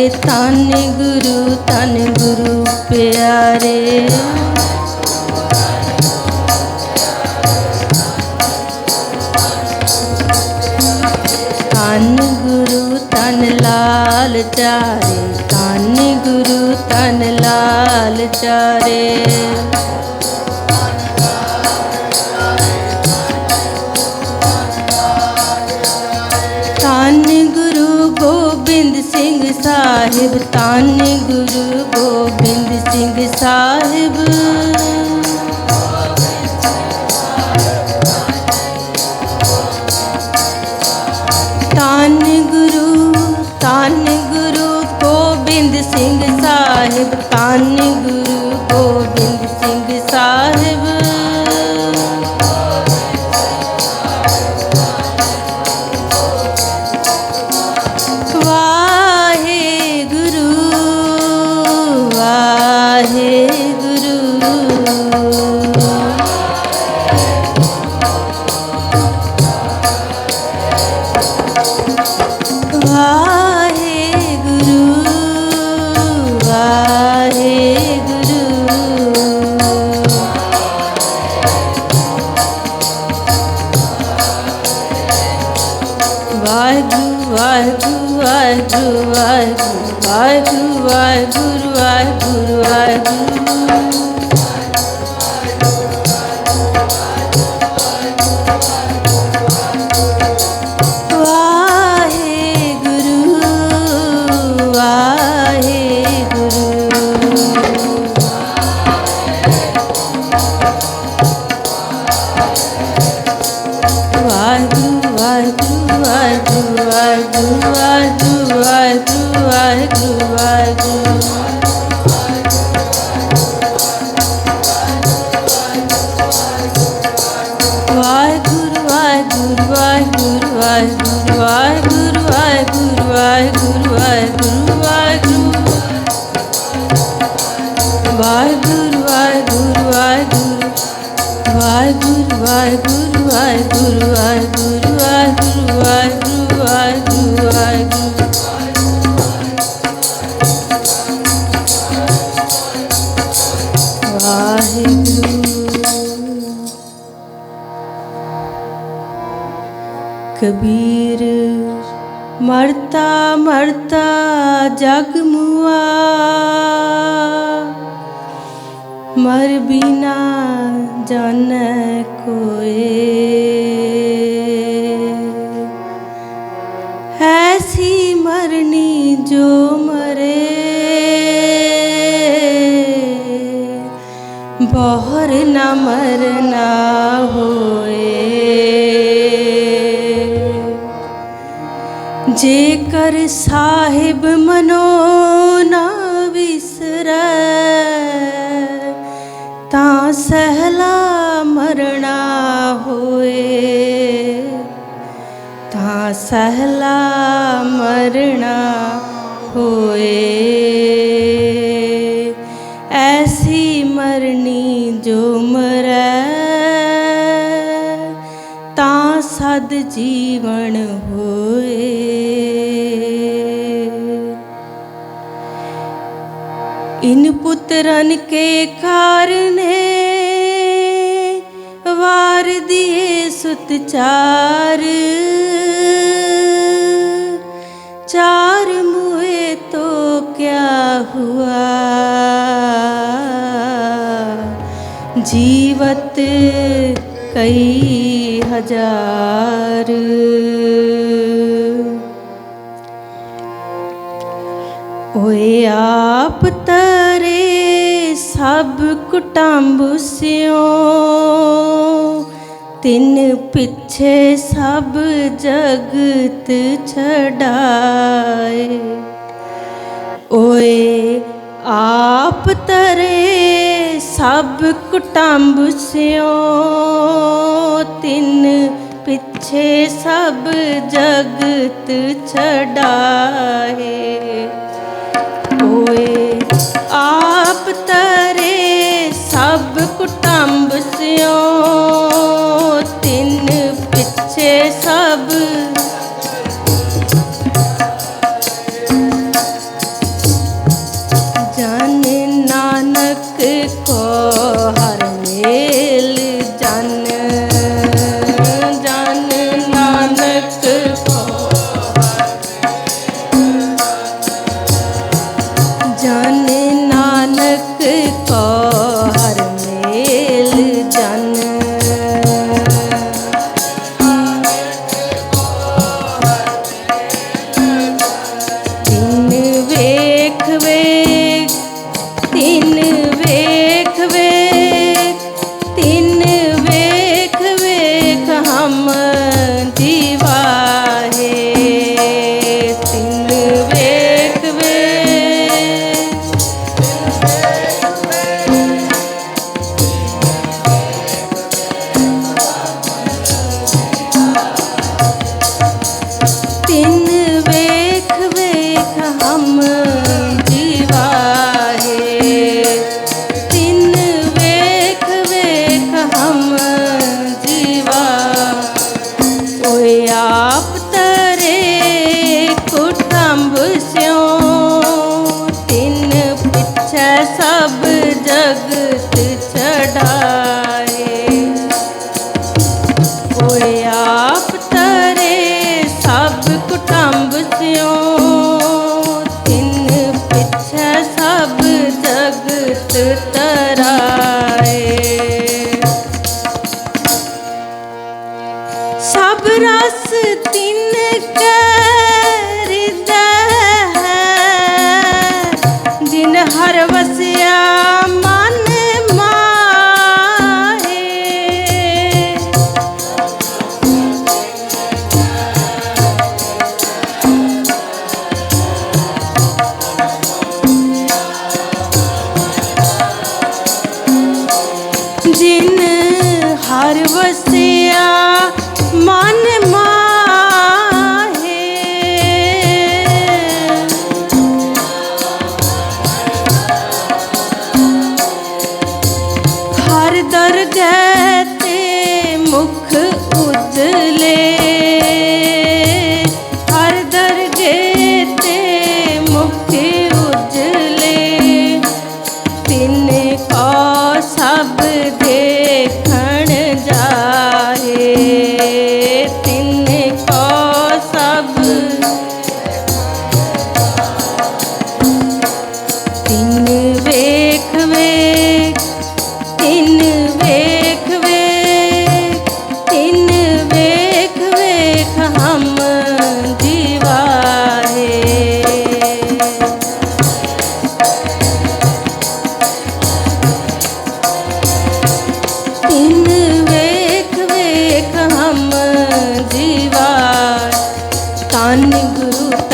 ਪਿਆਰੇ ਧੰਨ ਗੁਰੂ ਧੰਨ ਗੁਰੂ ਪਿਆਰੇ। ਧੰਨ ਗੁਰੂ, ਧੰਨ ਲਾਲ ਚਾਰੇ। ਧੰਨ ਗੁਰੂ, ਧੰਨ ਲਾਲ ਚਾਰੇ। ਸਾਹਿਬ ਧੰਨ ਗੁਰੂ ਗੋਬਿੰਦ ਸਿੰਘ ਸਾਹਿਬ। ਵਾਹਿਗੁਰੂ ਵਾਹਿਗੁਰੂ ਵਾਹਿਗੁਰੂ ਵਾਹਿਗੁਰੂ ਵਾਹਿਗੁਰੂ ਵਾਹਿਗੁਰੂ ਵਾਹਿਗੁਰੂ ਕਬੀਰ ਮਰਤਾ ਮਰਤਾ ਜਗ ਮੁਆ ਮਰ ਬਿਨਾ जन कोए ऐसी मरनी जो मरे बहर न मरना होए जेकर साहिब मनोना ਸਹਿਲਾ ਮਰਣਾ ਹੋਏ। ਐਸੀ ਮਰਨੀ ਜੋ ਮਰੈ, ਤਾਂ ਸਦ ਜੀਵਨ ਹੋਏ। ਇਨ ਪੁੱਤਰਨ ਕੇ ਕਾਰਨੇ, ਵਾਰ ਦੀਏ ਸੁਤ ਚਾਰ। चार मुए तो क्या हुआ जीवत कई हजार ओए आप तरे सब कुटुंब स्यों ਤਿੰਨ ਪਿੱਛੇ ਸਭ ਜਗਤ ਛਡਾਏ। ਓਏ ਆਪ ਤਰੇ ਸਭ ਕੁਟੰਬ ਸਿਓ, ਤਿੰਨ ਪਿੱਛੇ ਸਭ ਜਗਤ ਛਡਾਏ। ਓਏ ਆਪ ਤਰੇ ਸਭ ਕੁਟੰਬ ਸਿਓ kimse sabır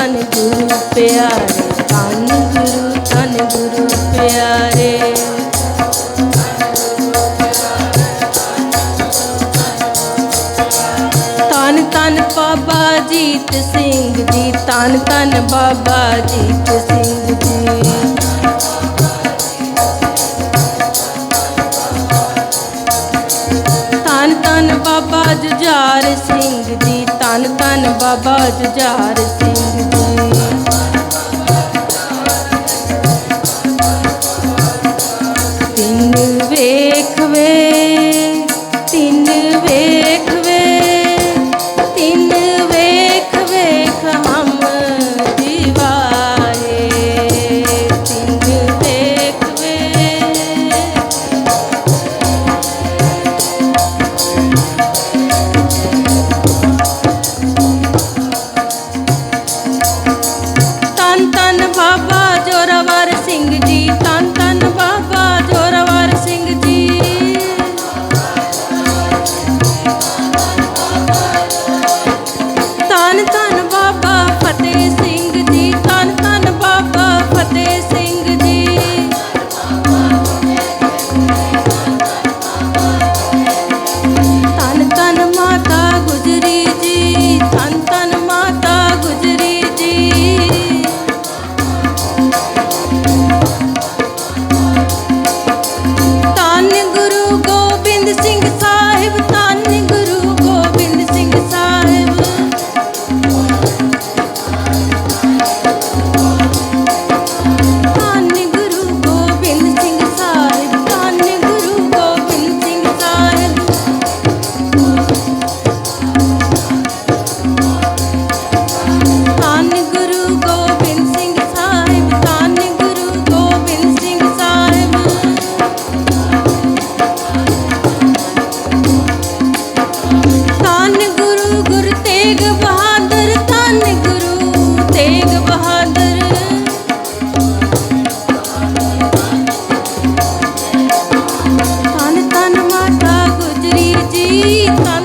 ਧੰਨ ਗੁਰੂ ਪਿਆਰੇ, ਧੰਨ ਗੁਰੂ ਧੰਨ ਗੁਰੂ ਪਿਆਰੇ। ਤਨ ਤਨ ਬਾਬਾ ਜੀਤ ਸਿੰਘ ਜੀ ਤਨ ਤਨ ਬਾਬਾ ਜੀਤ ਸਿੰਘ ਜੀ। ਤਨ ਤਨ ਬਾਬਾ ਜੁਝਾਰ ਸਿੰਘ ਜੀ ਤਨ ਤਨ ਬਾਬਾ ਜੁਝਾਰ ਸਿੰਘ সীতা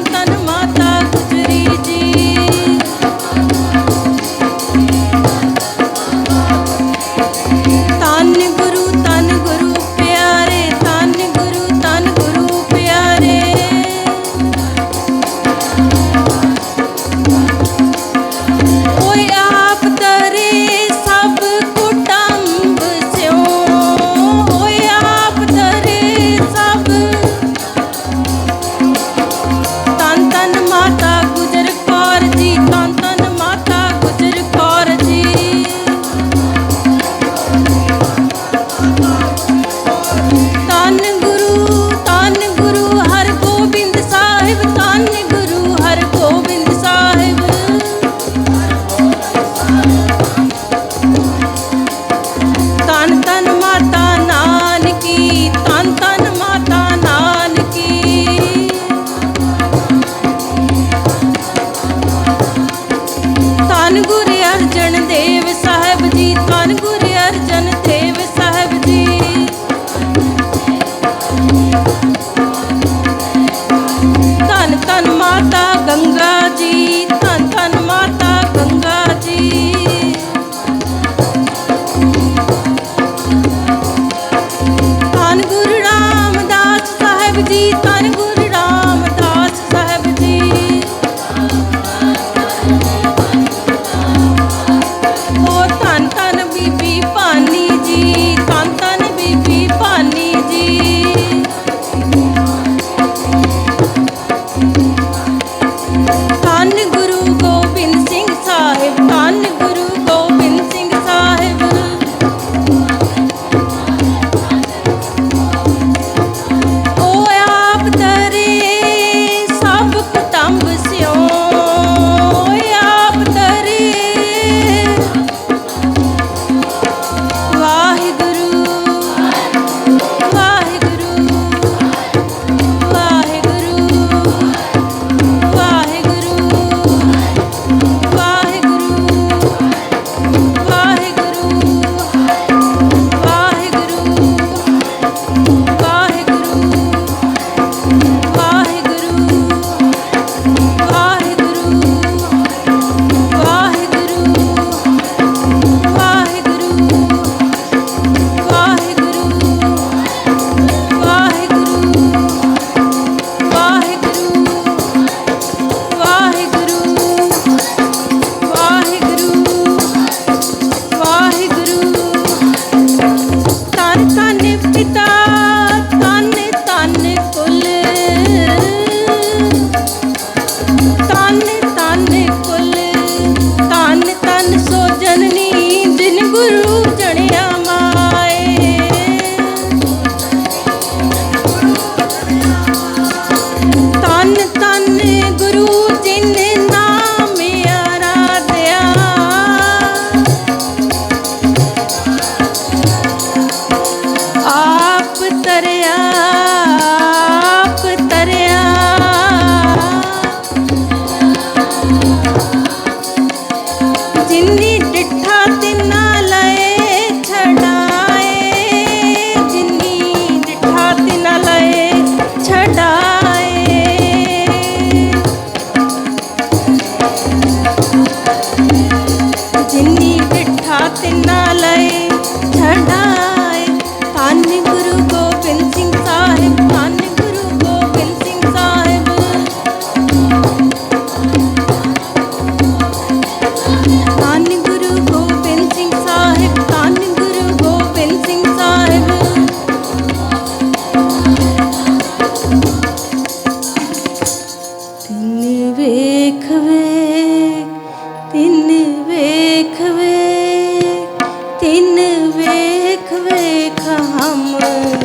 ਤਿੰਨ ਵੇਖ ਵੇਖ ਹਮ